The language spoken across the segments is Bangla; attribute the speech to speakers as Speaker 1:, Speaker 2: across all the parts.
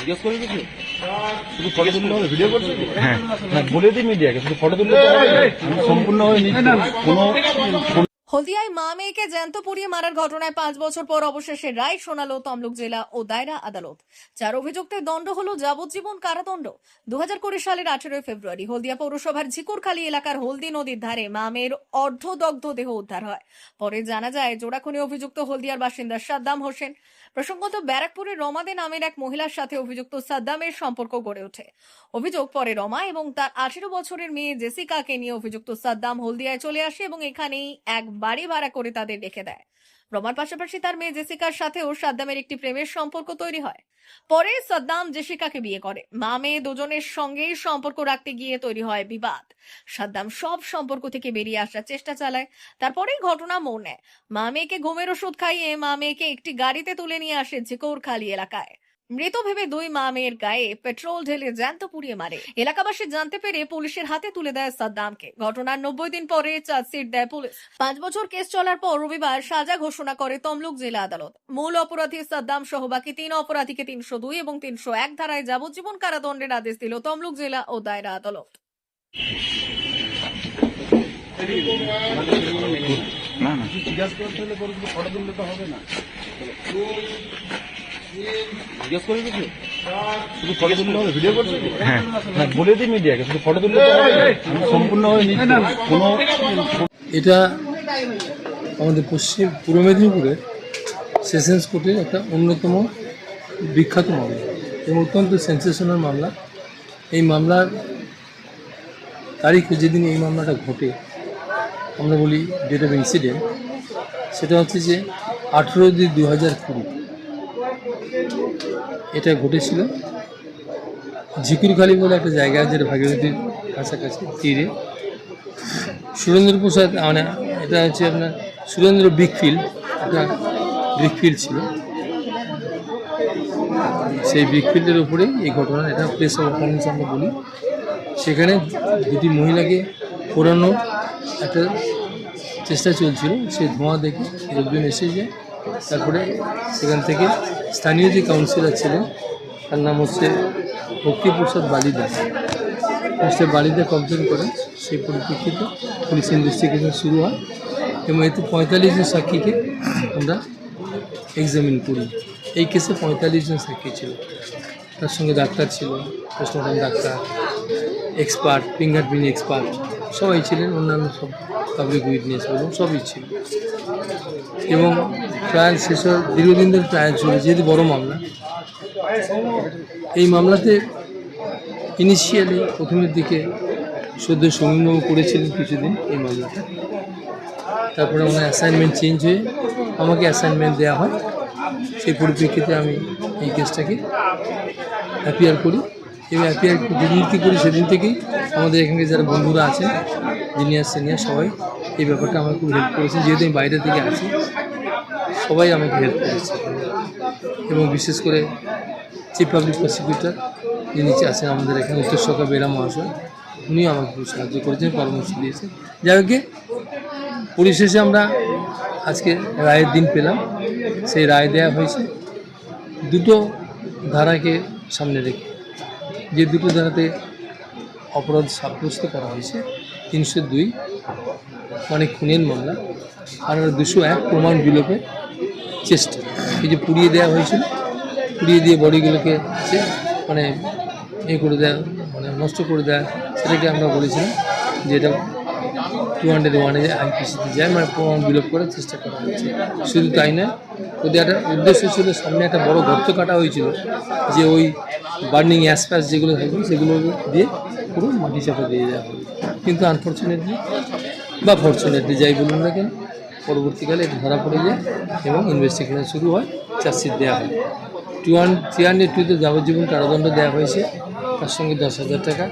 Speaker 1: জিজ্ঞেস করে কিছু শুধু ফটো তুললে হবে ভিডিও করছে
Speaker 2: হ্যাঁ
Speaker 1: না বলে দিই মিডিয়াকে শুধু ফটো তুললে সম্পূর্ণভাবে কোনো
Speaker 3: হলদিয়ায় মা মেয়েকে জ্যান্ত পুড়িয়ে মারার ঘটনায় পাঁচ বছর পর অবশেষে রায় শোনালো তমলুক জেলা ও দায়রা আদালত। চার অভিযুক্তের দণ্ড হলো যাবজ্জীবন কারাদণ্ড। দু হাজার কুড়ি সালের আঠেরোই ফেব্রুয়ারি হলদিয়া পৌরসভার ঝিকুরখালী এলাকার হলদি নদীর ধারে মা মেয়ের অর্ধদগ্ধ দেহ উদ্ধার হয়। পরে জানা যায়, জোড়াখুনি অভিযুক্ত হলদিয়ার বাসিন্দা সাদ্দাম হোসেন। প্রসঙ্গত, ব্যারাকপুরের রমাদে নামের এক মহিলার সাথে অভিযুক্ত সাদ্দামের সম্পর্ক গড়ে ওঠে। অভিযোগ, পরে রমা এবং তার আঠেরো বছরের মেয়ে জেসিকাকে নিয়ে অভিযুক্ত সাদ্দাম হলদিয়ায় চলে আসে এবং এখানেই এক বাড়ি ভাড়া করে তাদের রেখে দেয়। রমার পাশাপাশি তার মেয়ে জেসিকার সাথেও সাদ্দামের একটি প্রেমের সম্পর্ক তৈরি হয়। পরে সাদ্দাম জেসিকাকে বিয়ে করে। মা মেয়ে দুজনের সঙ্গেই সম্পর্ক রাখতে গিয়ে তৈরি হয় বিবাদ। সাদ্দাম সব সম্পর্ক থেকে বেরিয়ে আসার চেষ্টা চালায়, তারপরেই ঘটনা মোড় নেয় মা মেয়েকে ঘুমের ওষুধ খাইয়ে মা মেয়েকে একটি গাড়িতে তুলে নিয়ে আসে জিকৌরখালি এলাকায়। মৃত ভেবে দুই মা মেয়ের গায়ে পেট্রোল ঢেলে জ্যান্ত পুড়িয়ে মারে। এলাকাবাসী জানতে পেরে পুলিশের হাতে তুলে দেয় সাদ্দামকে। ঘটনার নব্বই দিন পরে চার্জশিট দেয় পুলিশ। পাঁচ বছর কেস চলার পর রবিবার সাজা ঘোষণা করে তমলুক জেলা আদালত। মূল অপরাধী সাদ্দাম সহ বাকি তিন অপরাধীকে তিনশো দুই এবং তিনশো এক ধারায় যাবজ্জীবন কারাদণ্ডের আদেশ দিল তমলুক জেলা ও দায়রা আদালত।
Speaker 2: না না।
Speaker 1: জিজ্ঞাসা করতে হলে পরে ফটো তুললে তো হবে না। জিজ্ঞেস করে কিছু শুধু ফটো তুললে হবে? ভিডিও করছ
Speaker 2: হ্যাঁ।
Speaker 1: না বলে দিই মিডিয়াকে শুধু ফটো তুললে তো হবে আমি সম্পূর্ণভাবে নিচ্ছি। কোনো
Speaker 4: এটা আমাদের পশ্চিম পূর্ব মেদিনীপুরের সেশনস কোর্টের একটা অন্যতম বিখ্যাত মামলা এবং অত্যন্ত সেন্সেশনাল মামলা। এই মামলার তারিখে যেদিন এই মামলাটা ঘটে আমরা বলি ডেট অফ ইনসিডেন্ট সেটা হচ্ছে যে আঠেরো দুই দু হাজার কুড়ি। এটা ঘটেছিল। ঝিকুরখালি বলে একটা জায়গা আছে ভাগীরথীর কাছাকাছি, তীরে। সুরেন্দ্র প্রসাদ মানে এটা হচ্ছে আপনার সুরেন্দ্র বিগফিল্ড একটা ব্রিকফিল্ড ছিল। সেই ব্রিকফিল্ডের উপরে এই ঘটনা, এটা প্লেস অফ অকারেন্স আমরা বলি। সেখানে দুটি মহিলাকে পোড়ানোর একটা চেষ্টা চলছিল, সেই ধোঁয়া দেখে লোকজন এসে যায় তারপরে সেখান থেকে স্থানীয় যে কাউন্সিলর ছিলেন তার নাম হচ্ছে ভক্তিপ্রসাদ বালিদাস। সে বাড়িতে কমপ্লেন করে সেই পরিপ্রেক্ষিতে পুলিশ ইনভেস্টিগেশন শুরু হয় এবং এতে পঁয়তাল্লিশ জন সাক্ষীকে আমরা এক্সামিন করি। এই কেসে পঁয়তাল্লিশ জন সাক্ষী ছিল। তার সঙ্গে ডাক্তার ছিল postmortem doctor expert fingerprint expert সবাই ছিলেন। অন্যান্য সব পাবলিক উইটনেস এবং সবই ছিল। এবং ট্রায়াল শেষ হওয়ার দীর্ঘদিন ধরে ট্রায়াল চলে যেহেতু বড় মামলা। এই মামলাতে ইনিশিয়ালি প্রথমের দিকে সদ্য সমীরবাবু করেছিলেন কিছুদিন এই মামলাটা। তারপরে ওনার অ্যাসাইনমেন্ট চেঞ্জ হয়ে আমাকে অ্যাসাইনমেন্ট দেওয়া হয়। সেই পরিপ্রেক্ষিতে আমি এই কেসটাকে অ্যাপিয়ার করি। এবং অ্যাপিয়ার যেদিনকে করি, সেদিন থেকেই আমাদের এখানে যারা বন্ধুরা আছেন জুনিয়র সিনিয়র সবাই এই ব্যাপারটা আমাকে খুব হেল্প করেছেন যেহেতু আমি বাইরের দিকে আছি, সবাই আমাকে হেল্প করেছে। এবং বিশেষ করে চিফ পাবলিক প্রসিকিউটর যিনি আছেন আমাদের এখানে উত্তর সরকার বেরা মহাশয়, উনিও আমাকে খুব সাহায্য করেছেন, পরামর্শ দিয়েছেন। যাই হোক পরিশেষে আমরা আজকে রায়ের দিন পেলাম। সেই রায় দেওয়া হয়েছে। দুটো ধারাকে সামনে রেখে, যে দুটো ধারাতে অপরাধ সাব্যস্ত করা হয়েছে, তিনশো দুই মানে খুনের মামলা। আর দুশো এক প্রমাণ বিলোপে চেষ্টা। এই যে পুড়িয়ে দেওয়া হয়েছিল, পুড়িয়ে দিয়ে বডিগুলোকে মানে এ করে দেয় মানে নষ্ট করে দেয়, সেটাকে আমরা বলেছিলাম যে এটা টু হান্ড্রেড ওয়ানে আইপিসিতে যায় মানে প্রমাণ বিলোপ করার চেষ্টা করা হয়েছে। শুধু তাই নয়, ওদের একটা উদ্দেশ্য ছিল, সামনে একটা বড় গর্ত কাটা হয়েছিল, যে ওই বার্নিং অ্যাসপ্যাস যেগুলো থাকবে সেগুলো দিয়ে পুরো মাটি চাপা দিয়ে দেওয়া হবে কিন্তু আনফর্চুনেটলি বা ফর্চুনেটলি যাই বলুন না কেন, পরবর্তীকালে ধরা পড়ে যায় এবং ইনভেস্টিগেশন শুরু হয় চার্জশিট দেওয়া হয়। টু হান্ড থ্রি হান্ড্রেড টুতে যাবজ্জীবন কারাদণ্ড দেওয়া হয়েছে, তার সঙ্গে দশ হাজার টাকা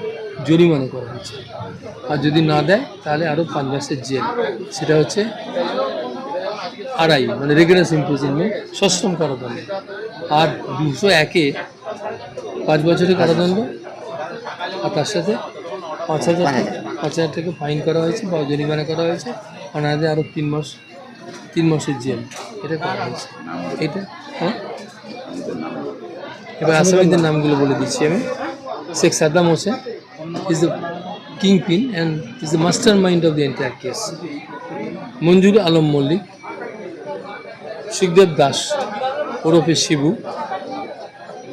Speaker 4: জরিমানা করা হয়েছে। আর যদি না দেয়, তাহলে আরও পাঁচ মাসের জেল। সেটা হচ্ছে আড়াই মানে রেগুলার ইমপ্রিজনমেন্ট সশ্রম কারাদণ্ড। আর দুশো একে পাঁচ বছরের কারাদণ্ড, আর তার সাথে পাঁচ হাজার। পাঁচ হাজার টাকা ফাইন করা হয়েছে বা জরিমানা করা হয়েছে। অনাহারে আরও তিন মাস তিন মাসের জেল এটা করা হয়েছে। এটা? হ্যাঁ? এবার আসামিদের নামগুলো বলে দিচ্ছি আমি। Sheikh Saddam Hossain is the kingpin and is the mastermind of the entire case Monjur Alam Mallick Sukhdev Das ওরফে শিবু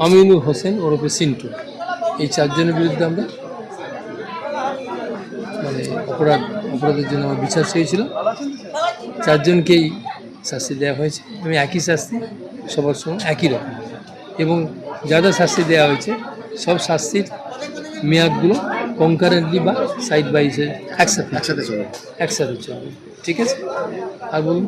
Speaker 4: আমিনুর হোসেন ওরফে সিন্টু। এই চারজনের বিরুদ্ধে আমরা অপরাধ, অপরাধের জন্য আমার বিচার চেয়েছিল। চারজনকেই শাস্তি দেওয়া হয়েছে। আমি একই শাস্তি, সবার সময় একই রকম। এবং যা যা শাস্তি দেওয়া হয়েছে, সব শাস্তির মেয়াদগুলো কনকারেন্টলি বা সাইড বাই একসাথে
Speaker 1: একসাথে চলবে।
Speaker 4: একসাথে চলবে। ঠিক আছে? আর বলুন।